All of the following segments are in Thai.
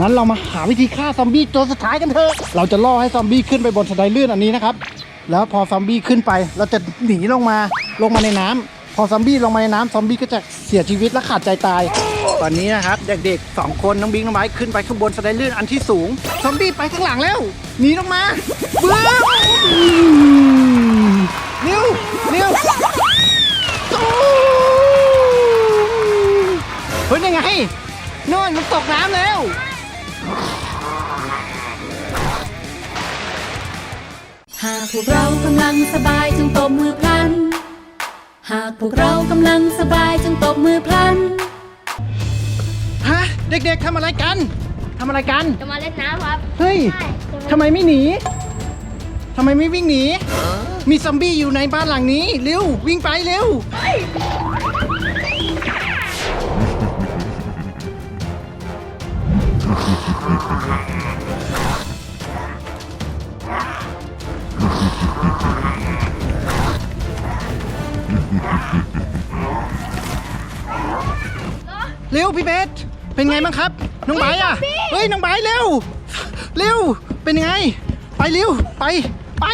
งั้นเรามาหาวิธีฆ่าซอมบี้ตัวสุดท้ายกันเถอะ เราจะล่อให้ซอมบี้ขึ้นไปบนสไลเลื่อนอันนี้นะครับ แล้วพอซอมบี้ขึ้นไป เราจะหนีลงมาลงมาในน้ำพอซอมบี้ลงมาในน้ำซอมบี้ก็จะเสียชีวิตและขาดใจตาย ตอนนี้นะครับเด็กๆสองคนน้องบิงน้องไม้ขึ้นไปข้างบนสไลเลื่อนอันที่สูง ซอมบี้ไปข้างหลังแล้วหนีลงมาเบื้อ งสบายจงตบมือพลัน หากพวกเรากำลังสบายจงตบมือพลัน ฮะ เด็กๆทำอะไรกันทำอะไรกัน จะมาเล่นน้ำครับเฮ้ยใช่ทำไมไม่หนีทำไมไม่วิ่งหนี มีซอมบี้อยู่ในบ้านหลังนี้เร็ววิ่งไปเร็ว เร็วพี่เบสเป็นไงบ้างครับ น้องไบร์ทอะเฮ้ยน้องไบร์ทเร็วเร็วเป็นยังไง ไปเร็วไปไป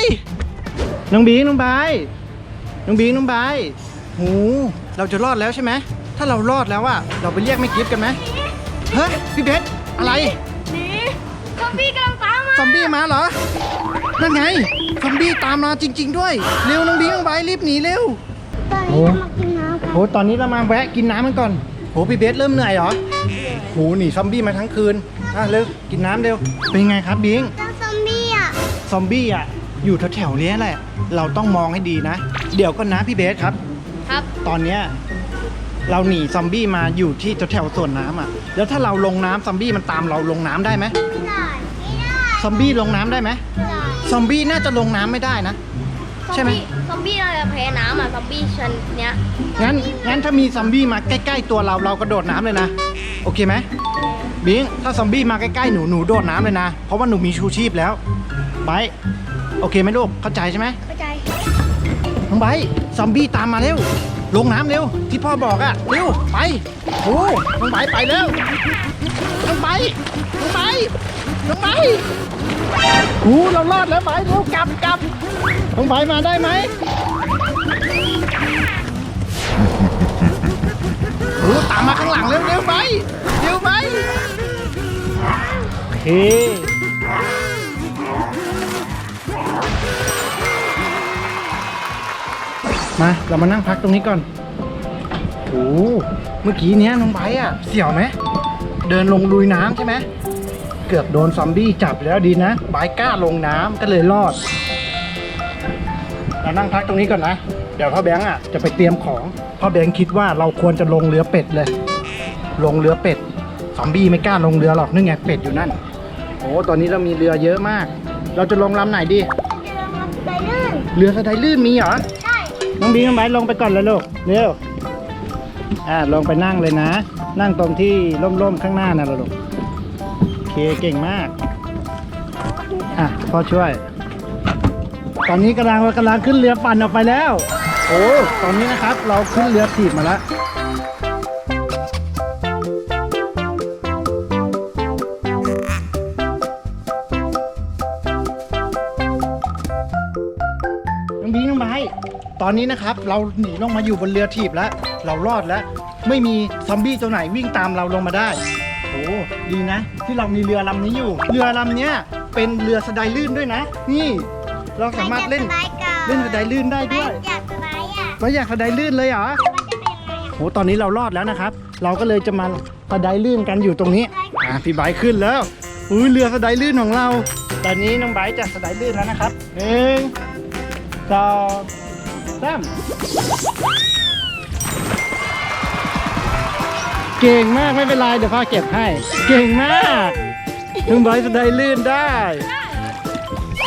น้องบีน้องไบร์ทน้องบีน้องไบร์ทหูเราจะรอดแล้วใช่ไหมถ้าเรารอดแล้วอะเราไปเรียกไม่กิฟต์กันไหมเฮ้ยพี่เบสอะไรหนีซอมบี้กำลังตามมาซอมบี้มาเหรอนั่นไงซอมบี้ตามมาจริง ๆ ด้วย เร็วน้องบีน้องไบร์ทรีบหนีเร็ว ตอนนี้เรามากินน้ำกันโหตอนนี้เรามาแวะกินน้ำกันก่อนโหพี่เบสเริ่มเหนื่อยเหรอโหหนีซอมบี้มาทั้งคืนอะเร็วกินน้ำเร็วเป็นไงครับบิงเจ้าซอมบี้อะซอมบี้อะอยู่แถวๆเนี้ยแหละ เราต้องมองให้ดีนะ เดี๋ยวก็นะพี่เบสครับ ครับ ตอนเนี้ยเราหนีซอมบี้มาอยู่ที่แถวๆสวนน้ำอะ แล้วถ้าเราลงน้ำซอมบี้มันตามเราลงน้ำได้ไหมไม่ได้ไม่ได้ซอมบี้ลงน้ำได้ไหมไม่ได้ซอมบี้น่าจะลงน้ำไม่ได้นะ ใช่ไหม ซอมบี้น่าจะแพ้น้ำอะ ซอมบี้ชนเนี้ยงั้นงั้นถ้ามีซอมบี้มาใกล้ ๆ ตัวเราเรากระโดดน้ำเลยนะ โอเคไหมบิงถ้าซอมบี้มาใกล้ๆหนูหนูโดดน้ำเลยนะ เพราะว่าหนูมีชูชีพแล้วไบร์ทโอเคไหมลูกเข้าใจใช่ไหมเข้าใจน้องไบร์ทซอมบี้ตามมาเร็ว ลงน้ำเร็ว ที่พ่อบอกอะเร็วไปโอ้น้องไบร์ทไปแล้วน้องไบร์ทน้องไบร์ทน้องไบร์ทโอ้เรารอดแล้วไบร์ทเร็วกลับกลับน้องไบมาได้ไหมโอ้ตามมาข้างหลังเร็วเร็วไปเร็วไปโอเคมาเรามานั่งพักตรงนี้ก่อนโอ้เมื่อกี้เนี้ยน้องไบร์ทอะเสี่ยวไหม เดินลงลุยน้ำใช่ไหม เกือบโดนซอมบี้จับแล้วดีนะไบร์ทกล้าลงน้ำก็เลยรอดเรานั่งพักตรงนี้ก่อนนะ เดี๋ยวพ่อแบงค์อะจะไปเตรียมของ พ่อแบงค์คิดว่าเราควรจะลงเรือเป็ดเลย ลงเรือเป็ด ซอมบี้ไม่กล้าลงเรือหรอกนึกไงเป็ดอยู่นั่น โอ้ตอนนี้เรามีเรือเยอะมาก เราจะลงลำไหนดีเจอมาไดลื่นเรือสไลด์ลื่นมีเหรอ ใช่น้องบิงน้องไบร์ทลงไปก่อนเลยลูก เร็ว อ่าลงไปนั่งเลยนะ นั่งตรงที่ร่มๆข้างหน้าน่ะลูกโอ เคเก่งมาก อะพ่อช่วย ตอนนี้กำลังกำลังขึ้นเรือปั่นออกไปแล้ว โอ้ตอนนี้นะครับเราขึ้นเรือถีบมาแล้วน้องบิงน้องไม้ตอนนี้นะครับ เราหนีลงมาอยู่บนเรือถีบแล้ว เรารอดแล้ว ไม่มีซอมบี้ตัวไหนวิ่งตามเราลงมาได้ โอ้ดีนะ ที่เรามีเรือลำนี้อยู่ เรือลำเนี้ยเป็นเรือสไลด์ลื่นด้วยนะ นี่ เราสามารถเล่นเล่นสไลด์ลื่นได้ด้วยอยากสบายอะเราอยากสไลด์ลื่นเลยเหรอมันจะเป็นยังไงอะโหตอนนี้เรารอดแล้วนะครับ เราก็เลยจะมาสไลด์ลื่นกันอยู่ตรงนี้อะพี่ไบร์ทขึ้นแล้วอุ้ยเรือสไลด์ลื่นของเรา ตอนนี้น้องไบร์ทจะสไลด์ลื่นแล้วนะครับหนึ่งสองสาม เก่งมากไม่เป็นไรเดี๋ยวพ่อเก็บให้ เก่งมากน้องไบร์ทสไลด์ลื่นได้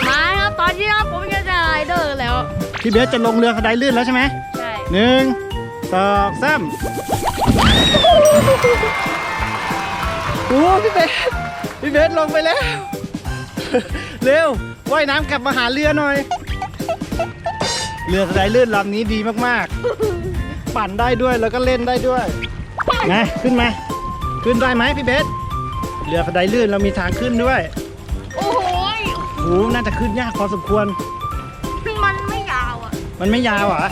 มาครับตอนนี้ครับผมจะไดเดอร์แล้ว พี่เบสจะลงเรือสไลด์ลื่นแล้วใช่ไหมใช่ หนึ่งสองสามโอ้พี่เบสพี่เบสลงไปแล้ว เร็วว่ายน้ำกลับมาหาเรือหน่อย เรือสไลด์ลื่นลำนี้ดีมากๆ ปั่นได้ด้วยแล้วก็เล่นได้ด้วย นะขึ้นมา ขึ้นได้ไหมพี่เบสเรือสไลด์ลื่นเรามีทางขึ้นด้วยโอ้โหยโอ้น่าจะขึ้นยากพอสมควร มันไม่ยาวอะมันไม่ยาวเหรอ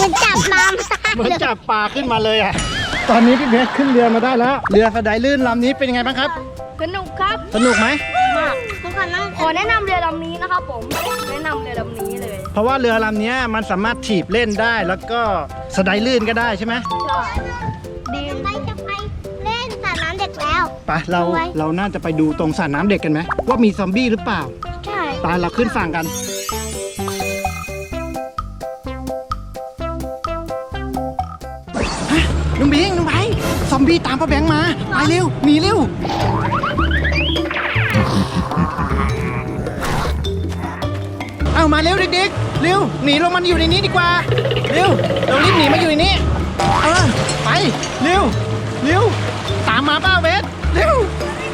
มันจับน้เหมือนจับปลาขึ้นมาเลยอะ ตอนนี้พี่เพชรขึ้นเรือมาได้แล้ว เรือสไลด์ลื่นลำนี้เป็นยังไงบ้างครับ สนุกครับสนุกไหม มากำทุกคนต้องขอแนะนำเรือลำนี้นะครับผม แนะนำเรือลำนี้เลยเพ ราะว่าเรือลำเนี้ยมันสามารถถีบเล่นได้แล้วก็สไลด์ลื่นก็ได้ใช่ไหมใช่ดีไปจะไปเล่นสระน้ำเด็กแล้วไปเราเอาไว้เราน่าจะไปดูตรงสระน้ำเด็กกันไหมว่ามีซอมบี้หรือเปล่าใช่ไปเราขึ้นฝั่งกันฮะลุงบิงลุงไบร์ทซอมบี้ตามพ่อแบงค์มาไปเร็วหนีเร็วเอามาเร็วเด็กๆ เร็วหนีลงมันอยู่ในนี้ดีกว่าเร็วเรารีบหนีมาอยู่ในนี้เออไปเร็วเร็วตามมาป้าเบสเร็ว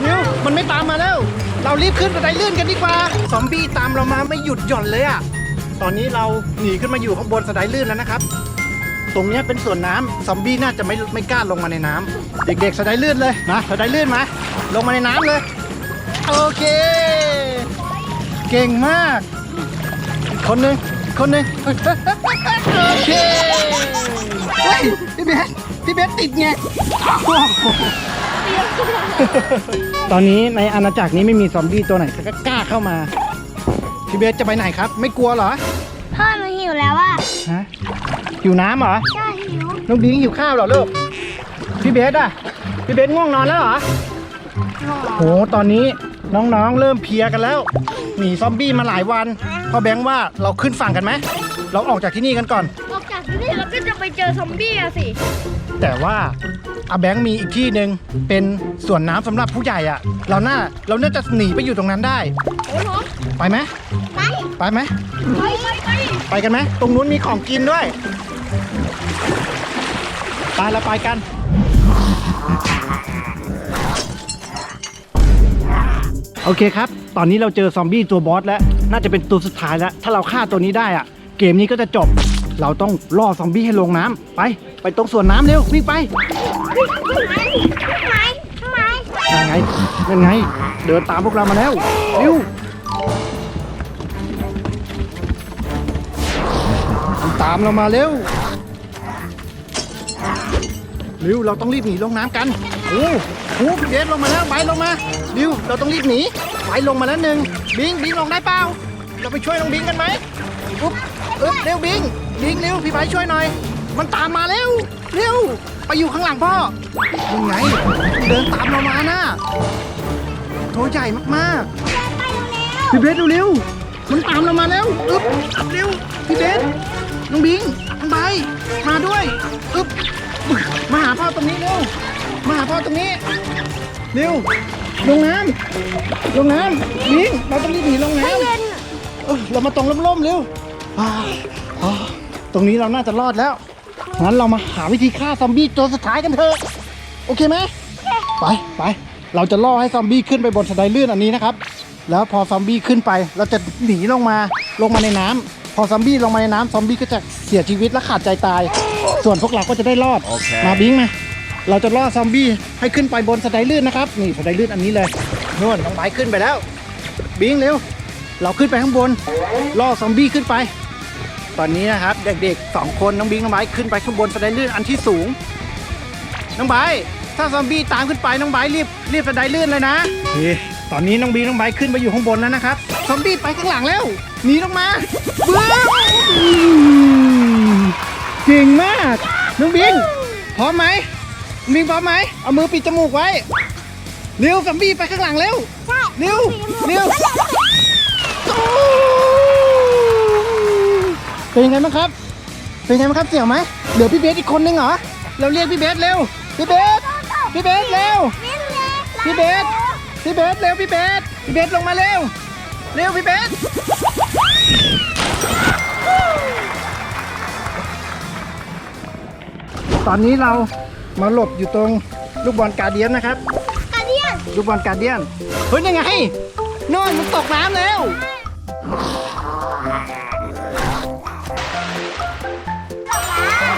เร็วมันไม่ตามมาแล้ว เรารีบขึ้นกระไดลื่นกันดีกว่าซอมบี้ตามเรามาไม่หยุดหย่อนเลยอะตอนนี้เราหนีขึ้นมาอยู่ข้างบนสได์ลื่นแล้วนะครับ ตรงนี้เป็นส่วนน้ำซอมบี้น่าจะไม่ไม่กล้าลงมาในน้ำเด็กๆสได์ลื่นเลยมาสได์ลื่นมาลงมาในน้ำเลยโอเค เก่งมาก คนหนึ่ง คนหนึ่งโอเคเฮ้ยพี่เบสพี่เบสติดไงโอ้โหตอนนี้ในอาณาจักรนี้ไม่มีซอมบี้ตัวไหนก็กล้าเข้ามา พี่เบสจะไปไหนครับ ไม่กลัวเหรอพ่อหนูหิวแล้วอะฮะหิวน้ำเหรอใช่หิวน้องบิงหิวข้าวเหรอลูกพี่เบสอะพี่เบสง่วงนอนแล้วเหรอโหตอนนี้น้องๆเริ่มเพลียกันแล้ว หนีซอมบี้มาหลายวันพ่อแบงค์ว่าเราขึ้นฝั่งกันไหมเราออกจากที่นี่กันก่อน ออกจากที่นี่เราก็จะไปเจอซอมบี้อะสิแต่ว่าอาแบงค์มีอีกที่หนึ่งเป็นสวนน้ำสำหรับผู้ใหญ่อะเราน่าเราน่าจะหนีไปอยู่ตรงนั้นได้ โอ้โหไปไหมไปไปไหมไปไปไปไปกันไหมตรงนู้นมีของกินด้วยไปเราไปกัน โอเคครับ ตอนนี้เราเจอซอมบี้ตัวบอสแล้ว น่าจะเป็นตัวสุดท้ายแล้ว ถ้าเราฆ่าตัวนี้ได้อะเกมนี้ก็จะจบ เราต้องล่อซอมบี้ให้ลงน้ำไป ไปตรงสวนน้ำเร็ววิ่งไปทำไมทำไมนั่นไงนั่นไง เดินตามพวกเรามาแล้วเร็วมันตามเรามาเร็วร็วเราต้องรีบหนีลงน้ำกันโอ้โหพี่เบสลงมาแล้วไบร์ทลงมาร็วเราต้องรีบหนี ไบร์ทลงมาแล้วหนึ่งบิงบิงลงได้เปล่า เราไปช่วยน้องบิงกันไหมอุ๊บอึ๊บเร็วบิงบิงเร็วพี่ไบร์ทช่วยหน่อย มันตามมาเร็วเร็วไปอยู่ข้างหลังพ่อยังไง เดินตามเรามานะตัวใหญ่มากๆพี่เบสเร็วๆมันตามเรามาแล้วอึ๊บเร็วพี่เบสน้องบิงน้องใบร์ทมาด้วยอึ๊บมาหาพ่อตรงนี้เร็วมาหาพ่อตรงนี้เร็ว ลงน้ำลงน้ำบิงเราต้องรีบหนีลงน้ำเออเรามาตรงร่มๆเร็วอ่าอ่าตรงนี้เราน่าจะรอดแล้วงั้นเรามาหาวิธีฆ่าซอมบี้ตัวสุดท้ายกันเถอะโอเคไหมไปไปเราจะล่อให้ซอมบี้ขึ้นไปบนสไลด์ลื่นอันนี้นะครับ แล้วพอซอมบี้ขึ้นไป เราจะหนีลงมาลงมาในน้ำพอซอมบี้ลงมาในน้ำซอมบี้ก็จะเสียชีวิตและขาดใจตาย ส่วนพวกเราก็จะได้รอด มาบิงมา เราจะล่อซอมบี้ให้ขึ้นไปบนสไลด์ลื่นนะครับ นี่สไลด์ลื่นอันนี้เลยนู่นน้องไบร์ทขึ้นไปแล้ว บิงเร็ว เราขึ้นไปข้างบน ล่อซอมบี้ขึ้นไป ตอนนี้นะครับ เด็กๆสองคนน้องบิงน้องไบร์ทขึ้นไปข้างบนสไลด์ลื่นอันที่สูง น้องไบร์ทถ้าซอมบี้ตามขึ้นไปน้องไบร์ทรีบรีบสไลด์ลื่นเลยนะเฮ้ตอนนี้น้องบิงน้องไบร์ทขึ้นไปอยู่ข้างบนแล้วนะครับซอมบี้ไปข้างหลังแล้วหนีลงมาเบื้องเก่งมาก น้องบิงพร้อมไหม น้องบิงพร้อมไหมเอามือปิดจมูกไว้เร็วซอมบี้ไปข้างหลังเร็วใช่เร็วเร็วเป็นยังไงบ้างครับ เป็นยังไงบ้างครับเสี่ยวไหมเหลือพี่เบสอีกคนนึงเหรอเราเรียกพี่เบสเร็วพี่เบสพี่เบสเร็วนี่เลยพี่เบสพี่เบสเร็วพี่เบสพี่เบสลงมาเร็วเร็วพี่เบสตอนนี้เรา มาหลบอยู่ตรงลูกบอลการเดียนนะครับ กาเดียนลูกบอลการเดียน เฮ้ยยังไงโน่นมันตกน้ำแล้ว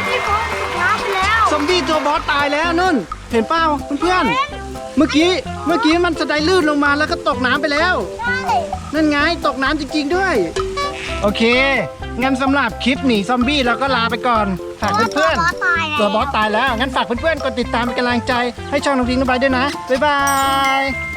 พี่โค้ชน้ำไปแล้วซอมบี้ตัวบอสตายแล้วนุ่น เห็นเปล่าเพื่อนๆเมื่อกี้เมื่อกี้มันสไลด์ลื่นลงมาแล้วก็ตกน้ำไปแล้ว ใช่นั่นไงตกน้ำจริงๆด้วย โอเค งั้นสำหรับคลิปหนีซอมบี้เราก็ลาไปก่อน ฝากเพื่อนตัวบอสตายแล้วๆตัวบอสตายแล้ว งั้นฝากเพื่อนๆ กดติดตามเป็นกำลังใจให้ช่องน้องพิงค์น้องใบด้วยนะ บ๊ายบาย